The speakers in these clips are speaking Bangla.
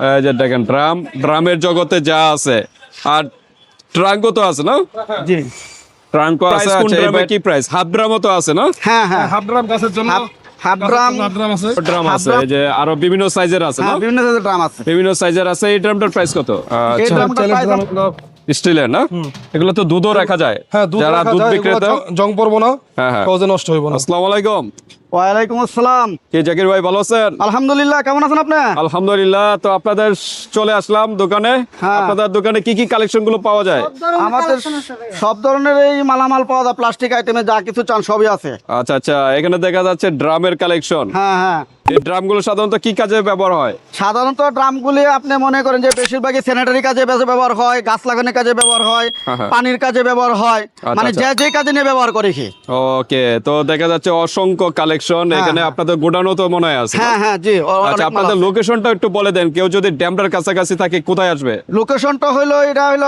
এই যে দেখেন ড্রাম ড্রামের জগতে যা আছে আর ট্রাঙ্কও তো আছে না? জি। ট্রাঙ্কও আছে কোন আচ্ছা, এবার কি প্রাইস হাফ ড্রামও তো আছে না? হ্যাঁ হ্যাঁ। হাফ ড্রাম গাছের জন্য হাফ- ড্রাম হাফ ড্রাম আছে। ড্রাম হাফ আছে ড্রাম- এই যে আরও বিভিন্ন সাইজের আছে না? হ্যাঁ বিভিন্ন জাতের ড্রাম আছে। বিভিন্ন সাইজের আছে এই ড্রামটার প্রাইস কত? এই আচ্ছা। এগুলো স্টিলের না? এগুলো তো দুধও রাখা যায়। হ্যাঁ দুধ যারা রাখা দুধ বিক্রেতা জং- পড়ব না হ্যাঁ, হ্যাঁ। সহজে নষ্ট হইব না। আসসালামু আলাইকুম। ওয়ালাইকুম আসসালাম। কে জাকির ভাই ভালো আছেন? আলহামদুলিল্লাহ কেমন আছেন আপনি? আলহামদুলিল্লাহ তো আপনাদের চলে আসলাম দোকানে। হ্যাঁ। আপনাদের দোকানে কি কি কালেকশনগুলো পাওয়া যায়? আমাদের সব ধরনের এই মালামাল পাওয়া যায় প্লাস্টিক আইটেমে যা কিছু চান সবই আছে। আচ্ছা আচ্ছা এখানে দেখা যাচ্ছে ড্রামের কালেকশন। হ্যাঁ হ্যাঁ। এই ড্রামগুলো সাধারণত কি কাজে ব্যবহার হয়? সাধারণত ড্রামগুলি আপনি মনে করেন যে বেশিরভাগই স্যানিটারি কাজে বেশি ব্যবহার হয় গাছ লাগানোর কাজে ব্যবহার হয় হ্যাঁ, হ্যাঁ। পানির কাজে ব্যবহার হয়। মানে আচ্ছা। যে যে কাজে নিয়ে ব্যবহার করে কি। ওকে তো দেখা যাচ্ছে অসংখ্য কালেকশন এখানে হ্যাঁ। আপনাদের গোডানো তো মনে হয় আছে হ্যাঁ হ্যাঁ জি ও- আচ্ছা আপনাদের লোকেশনটা একটু বলে দেন কেউ যদি ড্যামটার কাছাকাছি থাকে কোথায় আসবে? লোকেশনটা হইল এটা হইল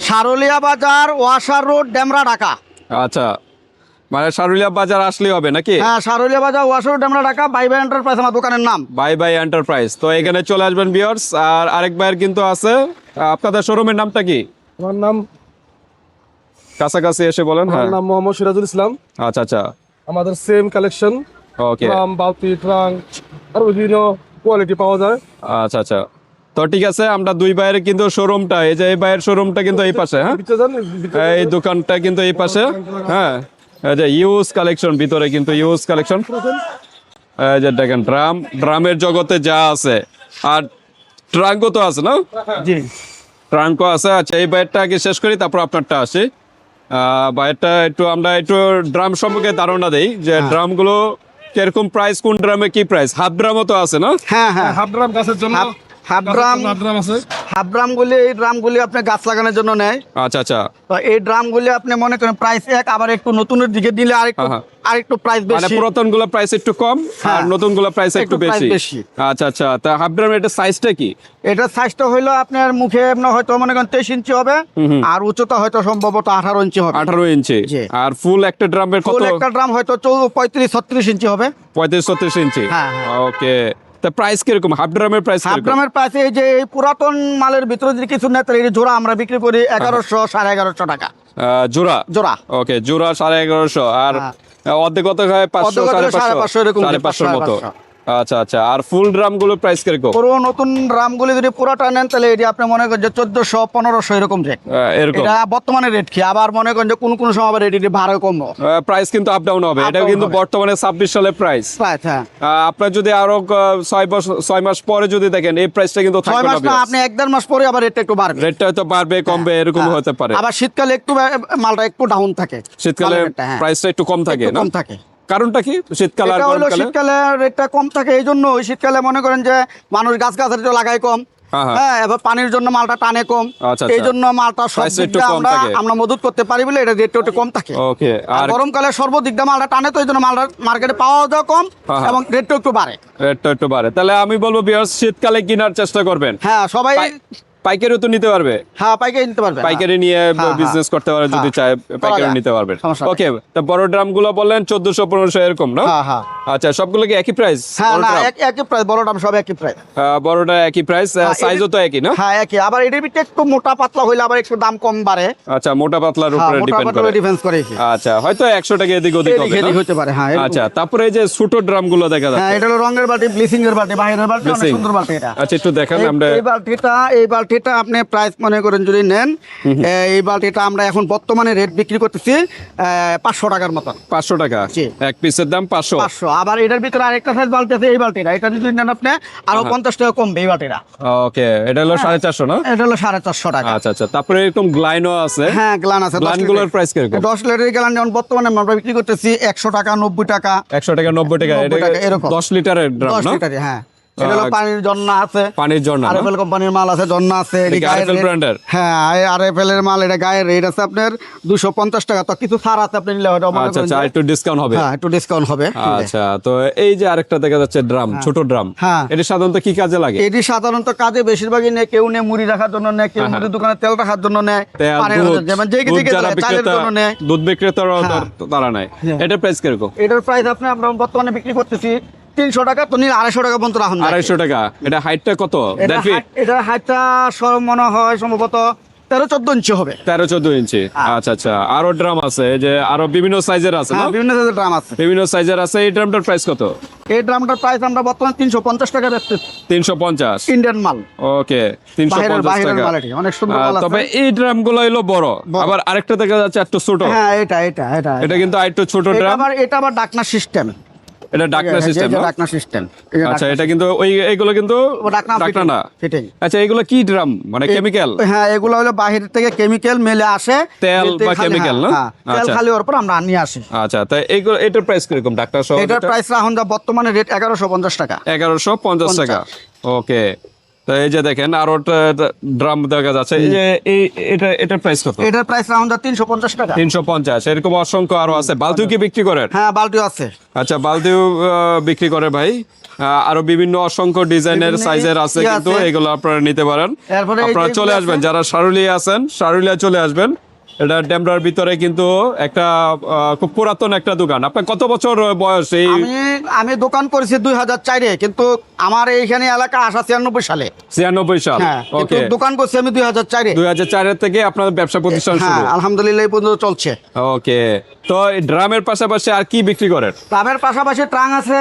সারুলিয়া বাজার ওয়াসার রোড ডেমরা ঢাকা। আচ্ছা মানে সারুলিয়া বাজার আসলেই হবে নাকি? হ্যাঁ সারুলিয়া বাজার ওয়াসার road Demra Dhaka bye bye enterprise আমার দোকানের নাম। বাই বাই এন্টারপ্রাইজ তো এখানে চলে আসবেন বিয়ার্স আর আরেক ভাইয়ের কিন্তু আছে। আপনাদের শোরুমের নামটা কি? আমার নাম কাছাকাছি এসে বলেন হ্যাঁ। আমার নাম মোহাম্মদ সিরাজুল ইসলাম। আচ্ছা আচ্ছা। আমাদের সেম কালেকশন ওকে ট্রাম বালতি ট্রাঙ্ক আর বিভিন্ন কোয়ালিটি পাওয়া যায়। আচ্ছা আচ্ছা। তো ঠিক আছে আমরা দুই ভাইয়ের কিন্তু শোরুমটা এই যে এই ভাইয়ের শোরুমটা কিন্তু এই পাশে হ্যাঁ? এই দোকানটা কিন্তু এই পাশে হ্যাঁ। এই যে ইউজ কালেকশন ভিতরে কিন্তু ইউজ কালেকশন এই যে দেখেন ড্রাম ড্রামের জগতে যা আছে। আর ট্রাঙ্কও তো আছে না? জি। ট্রাঙ্কও আছে। আচ্ছা এই বাইরটা আগে শেষ করি তারপর আপনারটা আসি। আহ, একটা একটু আমরা একটু ড্রাম সম্পর্কে ধারণা দেই যে ড্রামগুলো কীরকম প্রাইস কোন ড্রামে কি প্রাইস হাফ ড্রামও তো আছে না? হ্যাঁ হ্যাঁ। হাফ ড্রাম গাছের জন্য হাফ- হাফ গাছের ড্রাম- ড্রাম আছে। হাফ ড্রামগুলি এই ড্রামগুলি আপনি গাছ লাগানোর জন্য নেয়। আচ্ছা আচ্ছা। তো এই ড্রামগুলি আপনি মনে করেন প্রাইস এক আবার একটু নতুনের দিকে দিলে আরেকটু হ্যাঁ, আরেকটু প্রাইস মানে বেশি। পুরাতনগুলো প্রাইস একটু কম আর হ্যাঁ। নতুনগুলো প্রাইস একটু বেশি। আচ্ছা আচ্ছা। তা হাফ ড্রাম এটা সাইজটা কি? এটা সাইজটা হইল আপনার মুখে আপনার হয়তো মনে করেন তেইশ ইঞ্চি হবে আর উচ্চতা হয়তো সম্ভবত আঠারো ইঞ্চি হবে। আঠারো ইঞ্চি। আর ফুল একটা ড্রামের কত? ফুল একটা ড্রাম হয়তো পঁয়ত্রিশ ছত্রিশ ইঞ্চি হবে। পঁয়ত্রিশ ছত্রিশ ইঞ্চি। হ্যাঁ, হ্যাঁ। ওকে তা প্রাইস কীরকম? হাফ ড্রামের প্রাইস হাফ ড্রামের প্রাইস এই যে এই পুরাতন মালের ভিতরে যদি কিছু নেয় তাহলে এই জোড়া আমরা বিক্রি করি এগারোশো সাড়ে এগারোশো টাকা। জোড়া? জোড়া। ওকে জোড়া সাড়ে এগারোশো। আর হ্যাঁ। অর্ধেক কত হয় পাঁচশো সাড়ে পাঁচশো। সাড়ে পাঁচশোর মতো। আচ্ছা আচ্ছা। আর ফুল ড্রামগুলো প্রাইস কীরকম? পুরো নতুন ড্রামগুলি যদি পুরোটা নেন তাহলে এটি আপনি মনে করেন যে চোদ্দশো পনেরোশো এরকম রেট এরকম। এটা বর্তমানে রেট কি? আবার মনে করেন যে কোন কোন সময় আবার এটি ভাড়া কম প্রাইস কিন্তু আপ ডাউন হবে। এটা কিন্তু বর্তমানে ছাব্বিশ সালের প্রাইস প্রাইস হ্যাঁ। আপনার যদি আরও ছয় বছর ছয় মাস পরে যদি দেখেন এই প্রাইসটা কিন্তু ছয় মাস না আপনি এক দেড় মাস পরে আবার রেটটা একটু বাড়বে। রেটটা হয়তো বাড়বে কমবে এরকম হ্যাঁ। হতে পারে। আবার শীতকালে একটু মালটা একটু ডাউন থাকে। শীতকালে হ্যাঁ। প্রাইসটা একটু কম থাকে না? কম থাকে। কারণটা কি? শীতকাল আর গরমকালে? শীতকালে রেটটা কম থাকে এই জন্য ওই শীতকালে মনে করেন যে মানুষ গাছ গাছের লাগাই কম। হ্যাঁ, হ্যাঁ। হ্যাঁ এবার পানির জন্য মালটা টানে কম। আচ্ছা, এই আচ্ছা। জন্য মালটা সব আমরা মদত করতে পারি বলে এটা রেটটা একটু কম থাকে। ওকে আর গরমকালে সর্বদিক দিয়ে মালটা টানে তো এই জন্য মালটা মার্কেটে পাওয়া যায় কম। এবং রেটটা একটু বাড়ে। রেটটা একটু বাড়ে। তাহলে আমি বলব বিয়ার্স শীতকালে কেনার চেষ্টা করবেন। হ্যাঁ সবাই পাইকারিও তো নিতে পারবে। হ্যাঁ পাইকারি নিতে পারবে। পাইকারি নিয়ে হ্যাঁ, বিজনেস হ্যাঁ। করতে পারে যদি হ্যাঁ। চায় পাইকারি নিতে পারবে। ওকে তা বড় ড্রামগুলো বললেন চোদ্দশো পনেরোশো এরকম না হ্যাঁ হ্যাঁ। আচ্ছা সবগুলো কি একই প্রাইস হ্যাঁ না এক- একই প্রাইস সব একই প্রাইস বড়টা একই প্রাইস হ্যাঁ, সাইজও তো একই না? হ্যাঁ একই। আবার এটির ভিতরে একটু মোটা পাতলা হইলে আবার একটু দাম কম বাড়ে। আচ্ছা মোটা পাতলার হ্যাঁ উপরে ডিপেন্ড করে। ডিফেন্স করে আচ্ছা হয়তো একশো টাকা এদিক ওদিক হবে এদিক হতে পারে হ্যাঁ আচ্ছা তারপরে এই যে ছোট ড্রামগুলো দেখা হ্যাঁ এটা হলো রঙের বালতি ব্লিচিং এর বালতি বাইরের বালতি অনেক সুন্দর বালতি এটা। আচ্ছা একটু দেখান আমরা এই বালতিটা এই বালতিটা আপনি প্রাইস মনে করেন যদি নেন এই বালতিটা আমরা এখন বর্তমানে রেট বিক্রি করতেছি পাঁচশো টাকার মতন। পাঁচশো টাকা? জি। এক পিসের দাম পাঁচশো। পাঁচশো। আবার এটার ভিতরে আরেকটা সাইজ বালতি আছে এই বালতিটা। এটা যদি নেন আপনি আরও পঞ্চাশ টাকা কমবে এই বালতিটা। ওকে এটা হলো সাড়ে চারশো না? এটা হলো সাড়ে চারশো টাকা। আচ্ছা আচ্ছা। তারপরে এরকম গ্লাইনও আছে। হ্যাঁ গ্লান আছে। গ্লানগুলোর প্রাইস কীরকম? দশ লিটারের গ্লান যেমন বর্তমানে আমরা বিক্রি করতেছি একশো টাকা নব্বই টাকা। একশো টাকা নব্বই টাকা 90 এটা টাকা, এরকম। দশ লিটারের ড্রাম দশ না? লিটারে হ্যাঁ। এটা হলো আহ, পানির জন্য আছে। পানির জন্য আরএফএল কোম্পানির মাল আছে জন্য আছে এটা কি গায়ের RFL rate- brand-এর? হ্যাঁ আরএফএল এর মাল এটা গায়ের রেট আছে আপনার দুশো পঞ্চাশ টাকা। তো কিছু ছাড় আছে আপনি নিলে হয়তো আচ্ছা আচ্ছা একটু ডিসকাউন্ট হবে? হ্যাঁ একটু ডিসকাউন্ট হবে আচ্ছা তো এই যে আরেকটা দেখা যাচ্ছে ড্রাম ছোট ড্রাম হ্যাঁ। এটা সাধারণত কি কাজে লাগে? এটি সাধারণত কাজে বেশিরভাগই নেয় কেউ নেয় মুড়ি রাখার জন্য নেয় কেউ হ্যাঁ, মুড়ির দোকানে তেল রাখার জন্য নেয় তেল, পানির দুধ, যেমন যে দুধ চালের জন্য নেয়। দুধ বিক্রেতারাও হ্যাঁ। তারা নেয়। হ্যাঁ। এটা প্রাইস কীরকম? এটার প্রাইস আপনি আমরা বর্তমানে বিক্রি করতেছি তিনশো টাকা তো নিলে আড়াইশো টাকা পর্যন্ত রাখুন আড়াইশো টাকা। এটা হাইটটা কত? এটা হাইট- এটা হাইটটা মনে হয় সম্ভবত তেরো চোদ্দ ইঞ্চি হবে। তেরো চোদ্দ ইঞ্চি। হ্যাঁ। আচ্ছা আচ্ছা। আরও ড্রাম আছে যে আরও বিভিন্ন সাইজের আছে হ্যাঁ বিভিন্ন সাইজের ড্রাম আছে। বিভিন্ন সাইজের আছে এই ড্রামটার প্রাইস কত? এই ড্রামটার প্রাইস আমরা বর্তমানে তিনশো পঞ্চাশ টাকা বেচতে তিনশো পঞ্চাশ? ইন্ডিয়ান মাল। ওকে তিনশো পঞ্চাশ টাকা। অনেক সুন্দর আছে। তবে এই ড্রামগুলো হলো বড়। আবার আরেকটা দেখা যাচ্ছে একটু ছোট। হ্যাঁ এটা এটা এটা এটা কিন্তু আরেকটু ছোট ড্রাম এটা আবার ডাকনা সিস্টেম এটা ডাকনা সিস্টেম ডাকনা সিস্টেম আচ্ছা এটা কিন্তু ওই এইগুলো কিন্তু ডাকনা ডাকনা না। ফিটিং আচ্ছা এগুলো কি ড্রাম মানে কেমিক্যাল হ্যাঁ এগুলো হলো বাহির থেকে কেমিক্যাল মেলে আসে তেল বা কেমিক্যাল না? হ্যাঁ, হ্যাঁ, তেল আচ্ছা। খালি ওর পর আমরা নিয়ে আসি। আচ্ছা তাই এইগুলো এটার প্রাইস কীরকম? ডাক্তার সহ এটার প্রাইস রাখুন বর্তমানে রেট এগারোশো পঞ্চাশ টাকা। এগারোশো পঞ্চাশ টাকা। ওকে তো এই যে দেখেন আরও ড্রাম দেখা যাচ্ছে। এই যে এই এটা এটার প্রাইস কত? এটার প্রাইস রাউন্ড 350 টাকা। তিনশো পঞ্চাশ এরকম অসংখ্য আরও আছে। বালতিও কি বিক্রি করেন হ্যাঁ বালতিও আছে। আচ্ছা বালতিও বিক্রি করে ভাই। আরও বিভিন্ন অসংখ্য ডিজাইনের সাইজের আছে কিন্তু এগুলো আপনারা নিতে পারেন। আপনারা চলে আসবেন যারা সারুলিয়া আছেন সারুলিয়া চলে আসবেন। এটা ডেমরার ভিতরে কিন্তু একটা খুব পুরাতন একটা দোকান। আপনার কত বছর বয়স এই আমি দোকান করেছি দুই হাজার চারে কিন্তু আমার এইখানে এলাকা আসা ছিয়ানব্বই সালে। ছিয়ানব্বই সাল হ্যাঁ ওকে দোকান করছি আমি দুই হাজার চারে। দুই হাজার চারের থেকে আপনার ব্যবসা প্রতিষ্ঠান হ্যাঁ শুরু। আলহামদুলিল্লাহ এই পর্যন্ত চলছে। ওকে তো এই ড্রামের পাশাপাশি আর কি বিক্রি করেন? ট্রামের পাশাপাশি ট্রাং আছে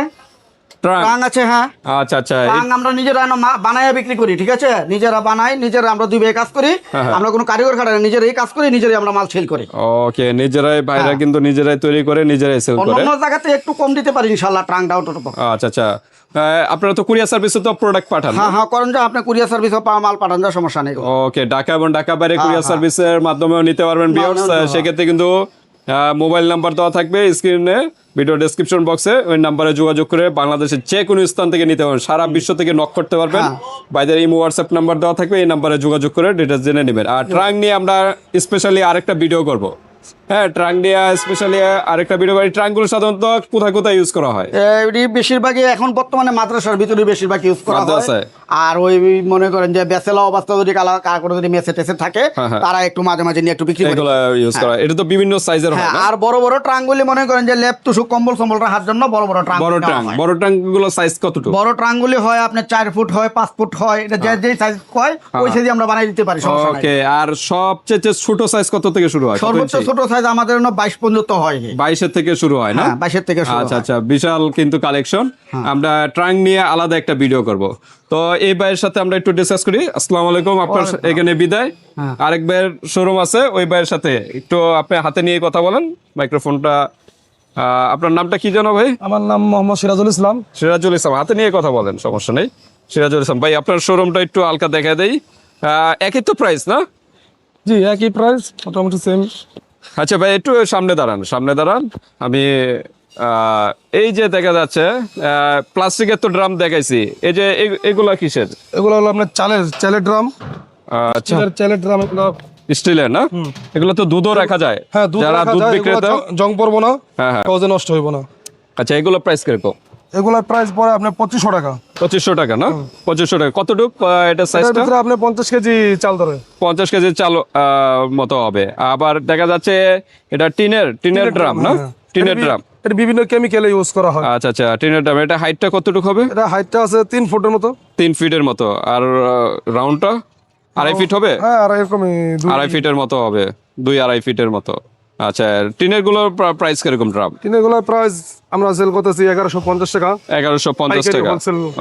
ট্রাং আছে হ্যাঁ। আচ্ছা আচ্ছা ট্রাং আমরা নিজেরা বানায় বিক্রি করি ঠিক আছে? নিজেরা বানাই নিজেরা আমরা দুই কাজ করি। হ্যাঁ, হ্যাঁ। আমরা কোনো কারিগর খাটাই নিজেরাই কাজ করি নিজেরাই আমরা মাল সেল করি। ওকে নিজেরাই ভাইরা। কিন্তু নিজেরাই তৈরি করে নিজেরাই সেল করে। অন্য জায়গাতে একটু কম দিতে পারি ইনশাল্লাহ ট্রাং ডাউট আচ্ছা আচ্ছা। আপনারা তো কুরিয়ার সার্ভিসে তো প্রোডাক্ট পাঠান হ্যাঁ হ্যাঁ করেন যে আপনি কুরিয়ার সার্ভিস মাল পাঠান যা সমস্যা নেই। ওকে ঢাকা এবং ঢাকা বাইরে কুরিয়ার। সার্ভিসের মাধ্যমেও নিতে পারবেন সেক্ষেত্রে কিন্তু মোবাইল নাম্বার দেওয়া থাকবে স্ক্রিনে ভিডিও ডেসক্রিপশন বক্সে ওই নাম্বারে যোগাযোগ করে বাংলাদেশের যে কোনো স্থান থেকে নিতে পারবেন। সারা বিশ্ব থেকে নক করতে পারবেন। বাইদের ইমো হোয়াটসঅ্যাপ নাম্বার দেওয়া থাকবে এই নাম্বারে যোগাযোগ করে ডিটেলস জেনে নেবেন। আর ট্রাং নিয়ে আমরা স্পেশালি আরেকটা ভিডিও করব। হ্যাঁ ট্রাঙ্ক স্পেশালি আরেকটা ভিডিও করি ট্রাঙ্কগুলো সাধারণত কোথায় কোথায় ইউজ করা হয়? এটি বেশিরভাগই এখন বর্তমানে মাদ্রাসার ভিতরে বেশিরভাগ ইউজ করা হয়। আর ওই মনে করেন যে বেসেলা অবস্থা যদি কালা কাকুর যদি মেসে টেসে থাকে হ্যাঁ, হ্যাঁ। তারা একটু মাঝে মাঝে নিয়ে একটু বিক্রি করে। ইউজ করা এটা তো বিভিন্ন সাইজের হয় হ্যাঁ আর বড় বড় ট্রাঙ্গুলি মনে করেন যে লেপ তুসুক কম্বল সম্বল রাখার জন্য বড় বড় ট্রাঙ্ক বড় ট্রাঙ্ক বড় ট্রাঙ্কগুলো সাইজ কতটুকু? বড় ট্রাঙ্গুলি হয় আপনার চার ফুট হয় পাঁচ ফুট হয় এটা যে যে সাইজ হয় ওই সাইজে আমরা বানাই দিতে পারি সমস্যা নাই। ওকে আর সবচেয়ে ছোট সাইজ কত থেকে শুরু হয়? সর্বোচ্চ ছোট সাইজ আমাদের জন্য বাইশ পর্যন্ত হয় বাইশের থেকে শুরু হয় না? হ্যাঁ, 22 থেকে আচ্ছা আচ্ছা বিশাল কিন্তু কালেকশন আমরা ট্রাঙ্ক নিয়ে আলাদা একটা ভিডিও করব। তো এই ভাইয়ের সাথে আমরা একটু ডিসকাস করি। আসসালামু আলাইকুম আপনার এখানে বিদায়। হ্যাঁ। আরেক ভাইয়ের শোরুম আছে ওই ভাইয়ের সাথে। একটু আপনি হাতে নিয়ে কথা বলেন। মাইক্রোফোনটা আপনার নামটা কি জানো ভাই? আমার নাম মোহাম্মদ সিরাজুল ইসলাম। সিরাজুল ইসলাম হাতে নিয়ে কথা বলেন সমস্যা নেই। সিরাজুল ইসলাম ভাই আপনার শোরুমটা একটু হালকা দেখা দেই। আহ, একই তো প্রাইস না? জি একই প্রাইস মোটামুটি সেম আচ্ছা ভাই একটু সামনে দাঁড়ান সামনে দাঁড়ান। আমি এই যে দেখা যাচ্ছে প্লাস্টিকের তো ড্রাম দেখাইছি। এই যে এগুলা কিসের? এগুলো হলো আপনার চালের চালের ড্রাম। আচ্ছা। চালের ড্রাম এগুলো। স্টিলের না? এগুলো তো দুধও রাখা যায়। হ্যাঁ দুধ রাখা যায়, জং পড়ব না হ্যাঁ, হ্যাঁ। সহজে নষ্ট হইব না। আচ্ছা এগুলো প্রাইস কীরকম? এগুলোর প্রাইস পড়ে আপনার পঁচিশশো টাকা। পঁচিশশো টাকা না? পঁচিশশো টাকা। কতটুক এটা সাইজটা ভিতরে আপনি পঞ্চাশ কেজি চাল ধরে। পঞ্চাশ কেজি চাল মতো হবে। আবার দেখা যাচ্ছে এটা টিনের টিনের ড্রাম না? হ্যাঁ। টিনের ড্রাম। এটা বিভিন্ন কেমিক্যালে ইউজ করা হয়। আচ্ছা আচ্ছা টিনের ড্রাম। এটা হাইটটা কতটুকু হবে? এটা হাইটটা আছে তিন ফুটের মতো। তিন ফিটের মতো। আর রাউন্ডটা আড়াই ফিট হবে? হ্যাঁ আড়াই ফিটের মতো হবে। দুই আড়াই ফিটের মতো। আচ্ছা টিনেরগুলোর প্রাইস কীরকম ড্রাম টিনেগুলোর প্রাইস আমরা সেল করতেছি এগারোশো পঞ্চাশ টাকা। এগারোশো পঞ্চাশ টাকা।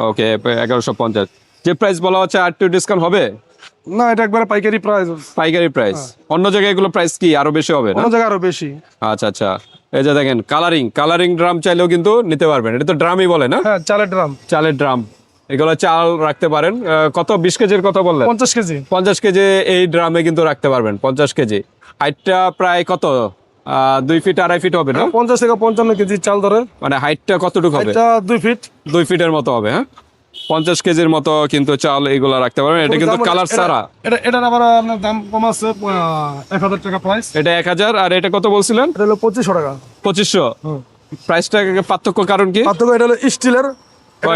ওকে এগারোশো পঞ্চাশ। যে প্রাইস বলা হচ্ছে আর একটু ডিসকাউন্ট হবে? না এটা একবারে পাইকারি প্রাইস পাইকারি প্রাইস অন্য জায়গায় এগুলো প্রাইস কি আরও বেশি হবে অন্য জায়গায় আরও বেশি। আচ্ছা আচ্ছা। এই যে দেখেন কালারিং কালারিং ড্রাম চাইলেও কিন্তু নিতে পারবেন। এটা তো ড্রামই বলে না? হ্যাঁ চালের ড্রাম চালের ড্রাম এগুলো চাল রাখতে পারেন। কত? বিশ কেজির কথা বললেন? পঞ্চাশ কেজি। পঞ্চাশ কেজি এই ড্রামে কিন্তু রাখতে পারবেন পঞ্চাশ কেজি। হাইটটা প্রায় কত? দুই ফিট আড়াই ফিট হবে না? পঞ্চাশ থেকে পঞ্চান্ন কেজি চাল ধরে। মানে হাইটটা কতটুকু হবে? দুই ফিট। দুই ফিটের মতো হবে হ্যাঁ? পঞ্চাশ কেজির মতো কিন্তু চাল এগুলো রাখতে পারবেন। এটা কিন্তু কালার এটা- এটা এটার আবার আপনার দাম কম আছে এক হাজার টাকা প্রাইস এটা এক হাজার আর এটা কত বলছিলেন? এটা হলো পঁচিশশো টাকা। পঁচিশশো? প্রাইসটা পার্থক্য কারণ কি? পার্থক্য এটা হলো স্টিলের।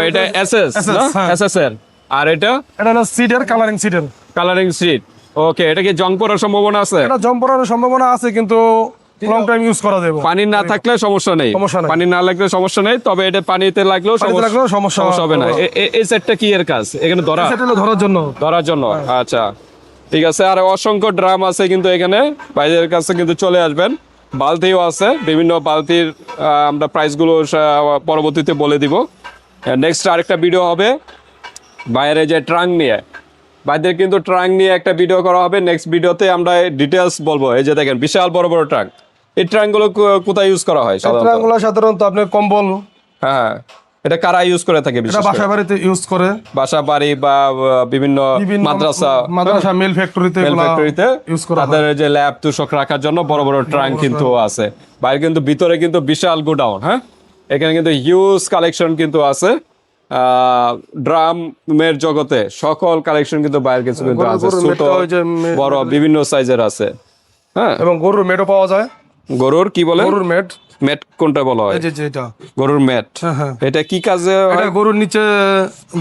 এটা এস এস SS, না? হ্যাঁ। এস এস এর আর এটা? এটা হলো সিডের কালারিং সিডের কালারিং সিট ওকে এটা কি জং পড়ার সম্ভাবনা আছে? এটা জম পড়ার সম্ভাবনা আছে কিন্তু লং টাইম ইউজ করা যাবে। পানি না থাকলে সমস্যা নেই। পানি না লাগলে সমস্যা নেই তবে এটা পানিতে লাগলেও সমস্যা- হবে না। এই সেটটা কি এর কাজ? এখানে ধরা। ধরার জন্য। ধরার জন্য। আচ্ছা। ঠিক আছে আর অসংখ্য ড্রাম আছে কিন্তু এখানে। বাইরের কাছে কিন্তু চলে আসবেন। বালতিও আছে। বিভিন্ন বালতির আমরা প্রাইসগুলো পরবর্তীতে বলে দিব। নেক্সট আরেকটা ভিডিও হবে। বাইরে যে ট্রাঙ্ক নিয়ে। বাইরের কিন্তু ট্রাঙ্ক নিয়ে একটা ভিডিও করা হবে। নেক্সট ভিডিওতে আমরা ডিটেলস বলব। এই যে দেখেন বিশাল বড় বড় ট্রাঙ্ক। এই ট্রাঙ্কগুলো কোথায় ইউজ করা হয় ট্রাঙ্গুলো সাধারণত আপনি কম্বল। হ্যাঁ এটা কারা ইউজ করে থাকে এটা বিশেষ? বাসা বাড়িতে ইউজ করে। বাসা বাড়ি বা বিভিন্ন মাদ্রাসা। মাদ্রাসা মিল ফ্যাক্টরিতে মেল ফ্যাক্টরিতে ইউজ করা হয়। তাদের যে ল্যাব তুষক রাখার জন্য বড় বড় ট্রাঙ্ক কিন্তু আছে। বাইরে কিন্তু ভিতরে কিন্তু বিশাল গোডাউন হ্যাঁ? এখানে কিন্তু হিউজ কালেকশন কিন্তু আছে। ড্রামের জগতে সকল কালেকশন কিন্তু বাইরের কিছু কিন্তু আছে। ছোট বড় বিভিন্ন সাইজের আছে। হ্যাঁ? এবং গরুর মেটও পাওয়া যায়? গরুর কি বলে? গরুর মেট। ম্যাট কোনটা বলা হয়? এই যে যেটা গরুর ম্যাট হ্যাঁ। এটা কি কাজে এটা গরুর নিচে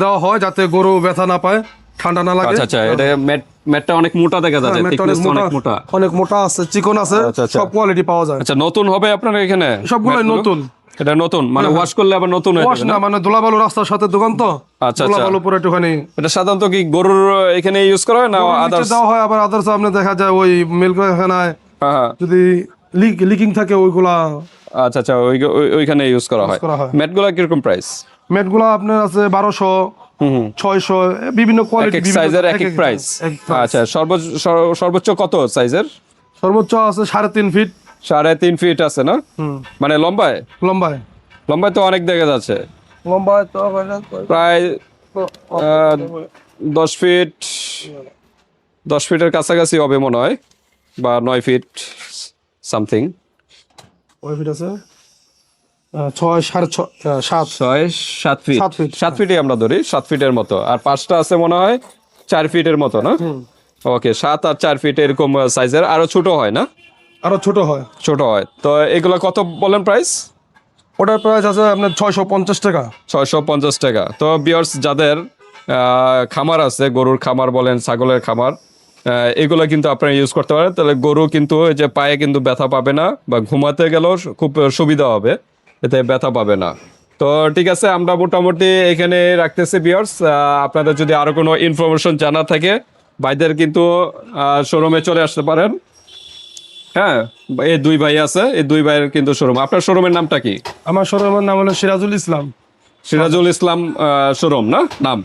দেওয়া হয় যাতে গরু ব্যথা না পায় ঠান্ডা না লাগে। আচ্ছা আচ্ছা এটা ম্যাট ম্যাটটা অনেক মোটা দেখা যাচ্ছে হ্যাঁ, মেটটা thickness অনেক মোটা অনেক মোটা আছে চিকন আছে আচ্ছা, আচ্ছা। সব কোয়ালিটি পাওয়া যায়। আচ্ছা নতুন হবে আপনার এখানে সবগুলোই? নতুন। এটা নতুন? মানে ওয়াশ করলে আবার নতুন হয়ে ওয়াশ না? মানে রাস্তার সাথে দোকান তো। আচ্ছা, পরে একটুখানি এটা সাধারণত কি গরুর এখানে ইউজ করা হয় না আদার্স দেওয়া হয় আবার আদার্স আপনি দেখা যায় ওই মিল্ক কারখানায় হ্যাঁ হ্যাঁ। যদি লিক লিকিং থাকে ওইগুলা আচ্ছা আচ্ছা ওই ওই- ওইখানে ইউজ করা হয়। হয়। ম্যাটগুলো কীরকম প্রাইস মেটগুলো আপনার আছে বারোশো ছয়শো বিভিন্ন কোয়ালিটি সাইজের এক এক প্রাইস আচ্ছা সর্বোচ্চ সর্বোচ্চ কত সাইজের সর্বোচ্চ আছে সাড়ে তিন ফিট সাড়ে তিন ফিট আছে না? মানে লম্বায়? লম্বায়। লম্বায় তো অনেক দেখা যাচ্ছে। লম্বায় তো প্রায় দশ ফিট দশ ফিটের কাছাকাছি হবে মনে হয় বা নয় ফিট সামথিং কয় ফিট আছে? ছয় সাড়ে সাত। ছয় সাত ফিট সাত ফিট, সাত ফিটই আমরা ধরি সাত ফিটের মতো। আর পাঁচটা আছে মনে হয় চার ফিটের মতো না? ওকে সাত আর চার ফিট এরকম সাইজের আরও ছোট হয় না? আরও ছোট হয়। ছোট হয়। তো এগুলো কত বলেন প্রাইস ওটার প্রাইস আছে আপনার ছয়শো পঞ্চাশ টাকা। ছয়শো পঞ্চাশ টাকা। তো বিয়ার্স যাদের খামার আছে গরুর খামার বলেন ছাগলের খামার এগুলো কিন্তু আপনারা ইউজ করতে পারেন। তাহলে গরু কিন্তু এই যে পায়ে কিন্তু ব্যথা পাবে না বা ঘুমাতে গেলেও খুব সুবিধা হবে। এতে ব্যথা পাবে না। তো ঠিক আছে আমরা মোটামুটি এখানে রাখতেছি বিয়ার্স আপনাদের যদি আরও কোনো ইনফরমেশন জানা থাকে বাইদের কিন্তু শোরুমে চলে আসতে পারেন। হ্যাঁ এই দুই ভাই আছে এই দুই ভাইয়ের কিন্তু শোরুম আপনার শোরুমের নামটা কি? আমার শোরুমের নাম হলো সিরাজুল ইসলাম। সিরাজুল ইসলাম শোরুম না? নাম?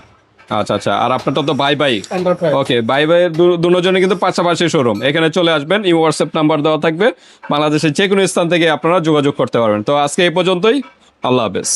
আচ্ছা আচ্ছা। আর আপনারটা তো বাই বাই ওকে বাই বাই দুজনে কিন্তু পাশাপাশি শোরুম এখানে চলে আসবেন এই হোয়াটসঅ্যাপ নাম্বার দেওয়া থাকবে। বাংলাদেশের যে কোনো স্থান থেকে আপনারা যোগাযোগ করতে পারবেন। তো আজকে এই পর্যন্তই। আল্লাহ হাফেজ।